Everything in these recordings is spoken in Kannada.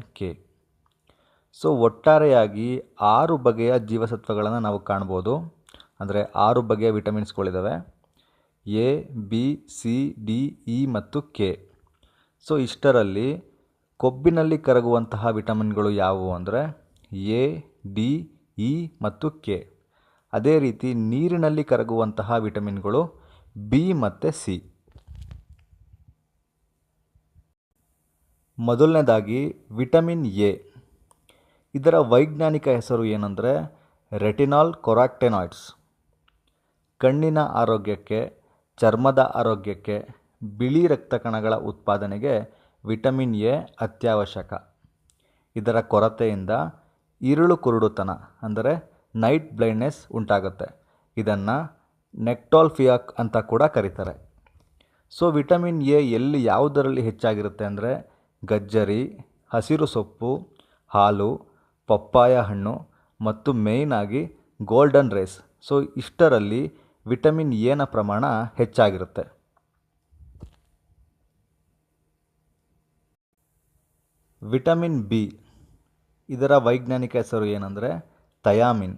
ಕೆ. ಸೊ ಒಟ್ಟಾರೆಯಾಗಿ ಆರು ಬಗೆಯ ಜೀವಸತ್ವಗಳನ್ನು ನಾವು ಕಾಣ್ಬೋದು. ಅಂದರೆ ಆರು ಬಗೆಯ ವಿಟಮಿನ್ಸ್ಗಳಿದ್ದಾವೆ A, B, C, D, E ಮತ್ತು ಕೆ. ಸೊ ಇಷ್ಟರಲ್ಲಿ ಕೊಬ್ಬಿನಲ್ಲಿ ಕರಗುವಂತಹ ವಿಟಮಿನ್ಗಳು ಯಾವುವು ಅಂದರೆ ಎ, ಡಿ, ಇ ಮತ್ತು ಕೆ. ಅದೇ ರೀತಿ ನೀರಿನಲ್ಲಿ ಕರಗುವಂತಹ ವಿಟಮಿನ್ಗಳು ಬಿ ಮತ್ತು ಸಿ. ಮೊದಲನೇದಾಗಿ ವಿಟಮಿನ್ ಎ. ಇದರ ವೈಜ್ಞಾನಿಕ ಹೆಸರು ಏನಂದರೆ ರೆಟಿನಾಲ್ ಕೊರಾಕ್ಟೆನಾಯ್ಡ್ಸ್. ಕಣ್ಣಿನ ಆರೋಗ್ಯಕ್ಕೆ, ಚರ್ಮದ ಆರೋಗ್ಯಕ್ಕೆ, ಬಿಳಿ ರಕ್ತ ಕಣಗಳ ಉತ್ಪಾದನೆಗೆ ವಿಟಮಿನ್ ಎ ಅತ್ಯವಶ್ಯಕ. ಇದರ ಕೊರತೆಯಿಂದ ಇರುಳು ಕುರುಡುತನ, ಅಂದರೆ ನೈಟ್ ಬ್ಲೈಂಡ್ನೆಸ್ ಉಂಟಾಗುತ್ತೆ. ಇದನ್ನು ನೆಕ್ಟಾಲ್ಫಿಯಾಕ್ ಅಂತ ಕೂಡ ಕರೀತಾರೆ. ಸೊ, ವಿಟಮಿನ್ ಎ ಎಲ್ಲಿ ಯಾವುದರಲ್ಲಿ ಹೆಚ್ಚಾಗಿರುತ್ತೆ ಅಂದರೆ ಗಜ್ಜರಿ, ಹಸಿರು ಸೊಪ್ಪು, ಹಾಲು, ಪಪ್ಪಾಯ ಹಣ್ಣು ಮತ್ತು ಮೇಯ್ನಾಗಿ ಗೋಲ್ಡನ್ ರೈಸ್ ಸೊ ಇಷ್ಟರಲ್ಲಿ ವಿಟಮಿನ್ ಎನ ಪ್ರಮಾಣ ಹೆಚ್ಚಾಗಿರುತ್ತೆ. ವಿಟಮಿನ್ ಬಿ ಇದರ ವೈಜ್ಞಾನಿಕ ಹೆಸರು ಏನಂದರೆ ಥಯಾಮಿನ್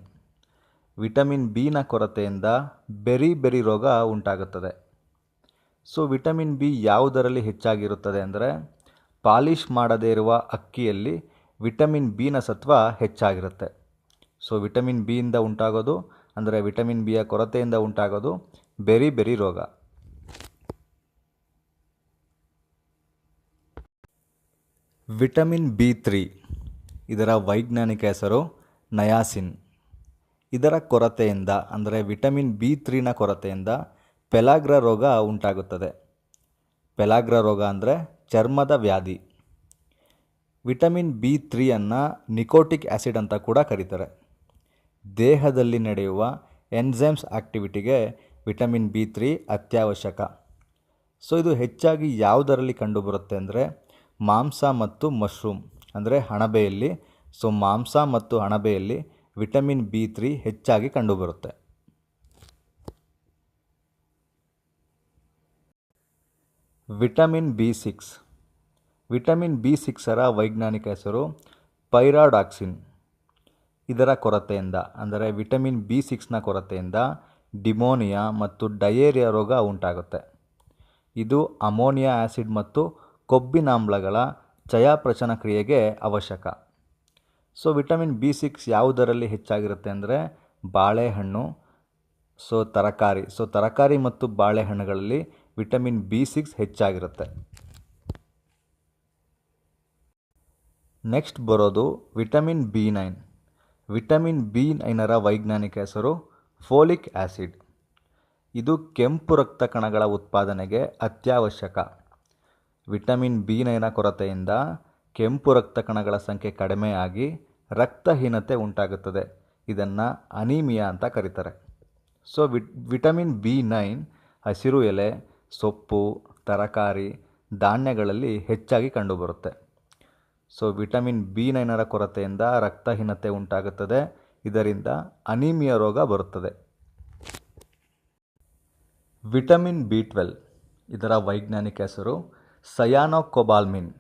ವಿಟಮಿನ್ ಬಿನ ಕೊರತೆಯಿಂದ ಬೆರಿ ಬೆರಿ ರೋಗ ಉಂಟಾಗುತ್ತದೆ. ಸೊ ವಿಟಮಿನ್ ಬಿ ಯಾವುದರಲ್ಲಿ ಹೆಚ್ಚಾಗಿರುತ್ತದೆ ಅಂದರೆ ಪಾಲಿಷ್ ಮಾಡದೇ ಇರುವ ಅಕ್ಕಿಯಲ್ಲಿ ವಿಟಮಿನ್ ಬಿನ ಸತ್ವ ಹೆಚ್ಚಾಗಿರುತ್ತೆ. ಸೊ ವಿಟಮಿನ್ ಬಿಯಿಂದ ಉಂಟಾಗೋದು ಅಂದರೆ ವಿಟಮಿನ್ ಬಿಯ ಕೊರತೆಯಿಂದ ಉಂಟಾಗೋದು ಬೆರಿ ಬೆರಿ ರೋಗ. ವಿಟಮಿನ್ ಬಿ ತ್ರೀ ಇದರ ವೈಜ್ಞಾನಿಕ ಹೆಸರು ನಯಾಸಿನ್. ಇದರ ಕೊರತೆಯಿಂದ ಅಂದರೆ ವಿಟಮಿನ್ ಬಿ ತ್ರೀನ ಕೊರತೆಯಿಂದ ಪೆಲಾಗ್ರ ರೋಗ ಉಂಟಾಗುತ್ತದೆ. ಪೆಲಾಗ್ರ ರೋಗ ಅಂದರೆ ಚರ್ಮದ ವ್ಯಾಧಿ. ವಿಟಮಿನ್ ಬಿ ತ್ರೀಯನ್ನು ನಿಕೋಟಿಕ್ ಆ್ಯಸಿಡ್ ಅಂತ ಕೂಡ ಕರೀತಾರೆ. ದೇಹದಲ್ಲಿ ನಡೆಯುವ ಎನ್ಝೈಮ್ಸ್ ಆಕ್ಟಿವಿಟಿಗೆ ವಿಟಮಿನ್ ಬಿ ತ್ರೀ ಅತ್ಯವಶ್ಯಕ. ಸೊ, ಇದು ಹೆಚ್ಚಾಗಿ ಯಾವುದರಲ್ಲಿ ಕಂಡುಬರುತ್ತೆ ಅಂದರೆ ಮಾಂಸ ಮತ್ತು ಮಶ್ರೂಮ್, ಅಂದರೆ ಅಣಬೆಯಲ್ಲಿ ಸೊ, ಮಾಂಸ ಮತ್ತು ಅಣಬೆಯಲ್ಲಿ ವಿಟಮಿನ್ ಬಿ ತ್ರೀ ಹೆಚ್ಚಾಗಿ ಕಂಡುಬರುತ್ತೆ. Vitamin B six. Vitamin B ಸಿಕ್ಸರ ವೈಜ್ಞಾನಿಕ ಹೆಸರು ಪೈರಾಡಾಕ್ಸಿನ್. ಇದರ ಕೊರತೆಯಿಂದ, ಅಂದರೆ ವಿಟಮಿನ್ ಬಿ ಸಿಕ್ಸ್ನ ಕೊರತೆಯಿಂದ ಡಿಮೋನಿಯಾ ಮತ್ತು ಡಯೇರಿಯಾ ರೋಗ ಉಂಟಾಗುತ್ತೆ. ಇದು ಅಮೋನಿಯಾ ಆ್ಯಸಿಡ್ ಮತ್ತು ಕೊಬ್ಬಿನಾಮ್ಲಗಳ ಚಯಾಪ್ರಚನ ಕ್ರಿಯೆಗೆ ಅವಶ್ಯಕ. ಸೊ, ವಿಟಮಿನ್ ಬಿ ಸಿಕ್ಸ್ ಯಾವುದರಲ್ಲಿ ಹೆಚ್ಚಾಗಿರುತ್ತೆ ಅಂದರೆ ಬಾಳೆಹಣ್ಣು, ಸೊ ತರಕಾರಿ. ಸೊ, ತರಕಾರಿ ಮತ್ತು ಬಾಳೆಹಣ್ಣುಗಳಲ್ಲಿ ವಿಟಮಿನ್ ಬಿ ಸಿಕ್ಸ್ ಹೆಚ್ಚಾಗಿರುತ್ತೆ. ನೆಕ್ಸ್ಟ್ ಬರೋದು vitamin B nine. Vitamin B ನೈನರ ವೈಜ್ಞಾನಿಕ ಹೆಸರು ಫೋಲಿಕ್ ಆ್ಯಸಿಡ್ ಇದು ಕೆಂಪು ರಕ್ತ ಕಣಗಳ ಉತ್ಪಾದನೆಗೆ ಅತ್ಯವಶ್ಯಕ. ವಿಟಮಿನ್ ಬಿ ನೈನ ಕೊರತೆಯಿಂದ ಕೆಂಪು ರಕ್ತ ಕಣಗಳ ಸಂಖ್ಯೆ ಕಡಿಮೆಯಾಗಿ ರಕ್ತಹೀನತೆ ಉಂಟಾಗುತ್ತದೆ. ಇದನ್ನು ಅನೀಮಿಯಾ ಅಂತ ಕರೀತಾರೆ. So vit, vitamin B nine ಹಸಿರು ಎಲೆ ಸೊಪ್ಪು, ತರಕಾರಿ, ಧಾನ್ಯಗಳಲ್ಲಿ ಹೆಚ್ಚಾಗಿ ಕಂಡುಬರುತ್ತೆ. ಸೊ, ವಿಟಮಿನ್ ಬಿ ನೈನರ ಕೊರತೆಯಿಂದ ರಕ್ತಹೀನತೆ ಉಂಟಾಗುತ್ತದೆ. ಇದರಿಂದ ಅನಿಮಿಯ ರೋಗ ಬರುತ್ತದೆ. ವಿಟಮಿನ್ ಬಿ ಟ್ವೆಲ್, ಇದರ ವೈಜ್ಞಾನಿಕ ಹೆಸರು ಸಯಾನೋಕೊಬಾಲ್ಮಿನ್.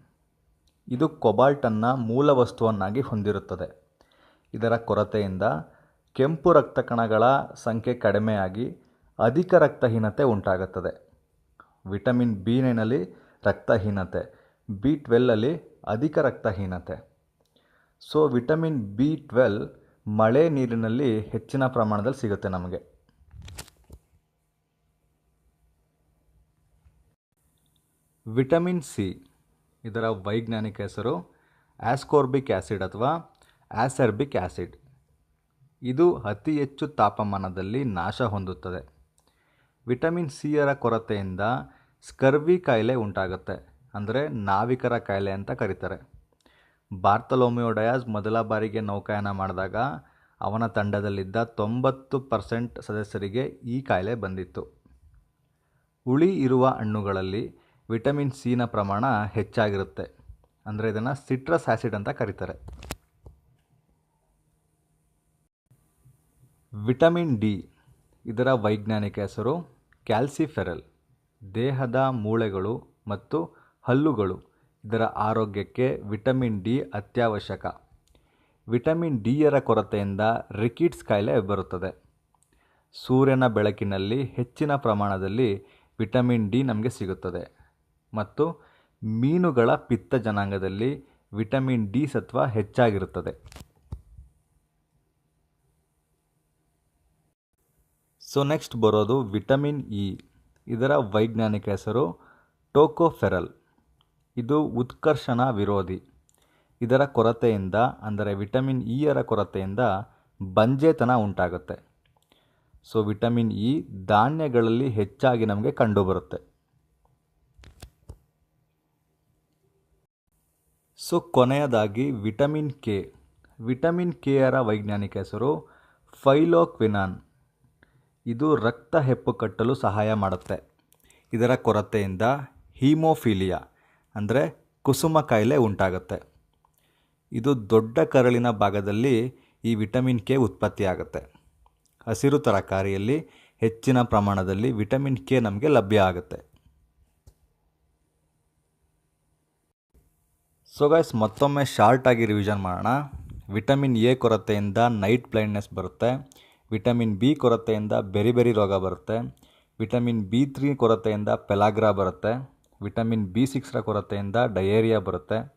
ಇದು ಕೊಬಾಲ್ಟನ್ನು ಮೂಲ ವಸ್ತುವನ್ನಾಗಿ ಹೊಂದಿರುತ್ತದೆ. ಇದರ ಕೊರತೆಯಿಂದ ಕೆಂಪು ರಕ್ತ ಕಣಗಳ ಸಂಖ್ಯೆ ಕಡಿಮೆಯಾಗಿ ಅಧಿಕ ರಕ್ತಹೀನತೆ ಉಂಟಾಗುತ್ತದೆ. ವಿಟಮಿನ್ ಬಿ ನೈನಲ್ಲಿ ರಕ್ತಹೀನತೆ ಬಿ ಟ್ವೆಲ್ಲಲ್ಲಿ ಅಧಿಕ ರಕ್ತಹೀನತೆ. ಸೊ ವಿಟಮಿನ್ ಬಿ ಟ್ವೆಲ್ ಮಳೆ ನೀರಿನಲ್ಲಿ ಹೆಚ್ಚಿನ ಪ್ರಮಾಣದಲ್ಲಿ ಸಿಗುತ್ತೆ ನಮಗೆ. ವಿಟಮಿನ್ ಸಿ, ಇದರ ವೈಜ್ಞಾನಿಕ ಹೆಸರು ಆಸ್ಕೋರ್ಬಿಕ್ ಆ್ಯಸಿಡ್ ಅಥವಾ ಆಸರ್ಬಿಕ್ ಆ್ಯಸಿಡ್ ಇದು ಅತಿ ಹೆಚ್ಚು ತಾಪಮಾನದಲ್ಲಿ ನಾಶ ಹೊಂದುತ್ತದೆ. ವಿಟಮಿನ್ ಸಿಯರ ಕೊರತೆಯಿಂದ ಸ್ಕರ್ವಿ ಕಾಯಿಲೆ ಉಂಟಾಗುತ್ತೆ ಅಂದರೆ ನಾವಿಕರ ಕಾಯಿಲೆ ಅಂತ ಕರೀತಾರೆ. ಬಾರ್ತಲೋಮಿಯೋ ಡಯಾಸ್ ಮೊದಲ ಬಾರಿಗೆ ನೌಕಾಯನ ಮಾಡಿದಾಗ ಅವನ ತಂಡದಲ್ಲಿದ್ದ ತೊಂಬತ್ತು ಪರ್ಸೆಂಟ್ ಸದಸ್ಯರಿಗೆ ಈ ಕಾಯಿಲೆ ಬಂದಿತ್ತು. ಉಳಿ ಇರುವ ಹಣ್ಣುಗಳಲ್ಲಿ ವಿಟಮಿನ್ ಸಿನ ಪ್ರಮಾಣ ಹೆಚ್ಚಾಗಿರುತ್ತೆ ಅಂದರೆ ಇದನ್ನು ಸಿಟ್ರಸ್ ಆ್ಯಸಿಡ್ ಅಂತ ಕರೀತಾರೆ. ವಿಟಮಿನ್ ಡಿ ಇದರ ವೈಜ್ಞಾನಿಕ ಹೆಸರು ಕ್ಯಾಲ್ಸಿಫೆರಲ್. ದೇಹದ ಮೂಳೆಗಳು ಮತ್ತು ಹಲ್ಲುಗಳು. ಇದರ ಆರೋಗ್ಯಕ್ಕೆ ವಿಟಮಿನ್ ಡಿ ಅತ್ಯವಶ್ಯಕ. ವಿಟಮಿನ್ ಡಿಯರ ಕೊರತೆಯಿಂದ ರಿಕಿಟ್ಸ್ ಕಾಯಿಲೆ ಬರುತ್ತದೆ. ಸೂರ್ಯನ ಬೆಳಕಿನಲ್ಲಿ ಹೆಚ್ಚಿನ ಪ್ರಮಾಣದಲ್ಲಿ ವಿಟಮಿನ್ ಡಿ ನಮಗೆ ಸಿಗುತ್ತದೆ. ಮತ್ತು ಮೀನುಗಳ ಪಿತ್ತ ಜನಾಂಗದಲ್ಲಿ ವಿಟಮಿನ್ ಡಿ ಸತ್ವ ಹೆಚ್ಚಾಗಿರುತ್ತದೆ. ಸೊ ನೆಕ್ಸ್ಟ್ ಬರೋದು ವಿಟಮಿನ್ ಇ. ಇದರ ವೈಜ್ಞಾನಿಕ ಹೆಸರು ಟೋಕೋಫೆರಲ್. ಇದು ಉತ್ಕರ್ಷಣ ವಿರೋಧಿ. ಇದರ ಕೊರತೆಯಿಂದ, ಅಂದರೆ ವಿಟಮಿನ್ ಇಯರ ಕೊರತೆಯಿಂದ ಬಂಜೆತನ ಉಂಟಾಗುತ್ತೆ. ಸೊ, ವಿಟಮಿನ್ ಇ ಧಾನ್ಯಗಳಲ್ಲಿ ಹೆಚ್ಚಾಗಿ ನಮಗೆ ಕಂಡುಬರುತ್ತೆ. ಸೊ, ಕೊನೆಯದಾಗಿ ವಿಟಮಿನ್ ಕೆ. ವಿಟಮಿನ್ ಕೆಯರ ವೈಜ್ಞಾನಿಕ ಹೆಸರು ಫೈಲೋಕ್ವಿನಾನ್. ಇದು ರಕ್ತ ಹೆಪ್ಪು ಕಟ್ಟಲು ಸಹಾಯ ಮಾಡುತ್ತೆ. ಇದರ ಕೊರತೆಯಿಂದ ಹೀಮೋಫೀಲಿಯಾ, ಅಂದರೆ ಕುಸುಮ ಕಾಯಿಲೆ ಉಂಟಾಗುತ್ತೆ. ಇದು ದೊಡ್ಡ ಕರಳಿನ ಭಾಗದಲ್ಲಿ ಈ ವಿಟಮಿನ್ ಕೆ ಉತ್ಪತ್ತಿಯಾಗುತ್ತೆ. ಹಸಿರು ತರಕಾರಿಯಲ್ಲಿ ಹೆಚ್ಚಿನ ಪ್ರಮಾಣದಲ್ಲಿ ವಿಟಮಿನ್ ಕೆ ನಮಗೆ ಲಭ್ಯ ಆಗುತ್ತೆ. ಸೊ ಗೈಸ್ ಮತ್ತೊಮ್ಮೆ ಶಾರ್ಟಾಗಿ ರಿವಿಷನ್ ಮಾಡೋಣ. ವಿಟಮಿನ್ ಎ ಕೊರತೆಯಿಂದ ನೈಟ್ ಬ್ಲೈಂಡ್ನೆಸ್ ಬರುತ್ತೆ. ವಿಟಮಿನ್ ಬಿ ಕೊರತೆಯಿಂದ ಬೆರಿ ಬೆರಿ ರೋಗ ಬರುತ್ತೆ. ವಿಟಮಿನ್ ಬಿ ತ್ರೀ ಕೊರತೆಯಿಂದ ಪೆಲಾಗ್ರಾ ಬರುತ್ತೆ. ವಿಟಮಿನ್ ಬಿ ಸಿಕ್ಸ್ರ ಕೊರತೆಯಿಂದ ಡಯೇರಿಯಾ ಬರುತ್ತೆ.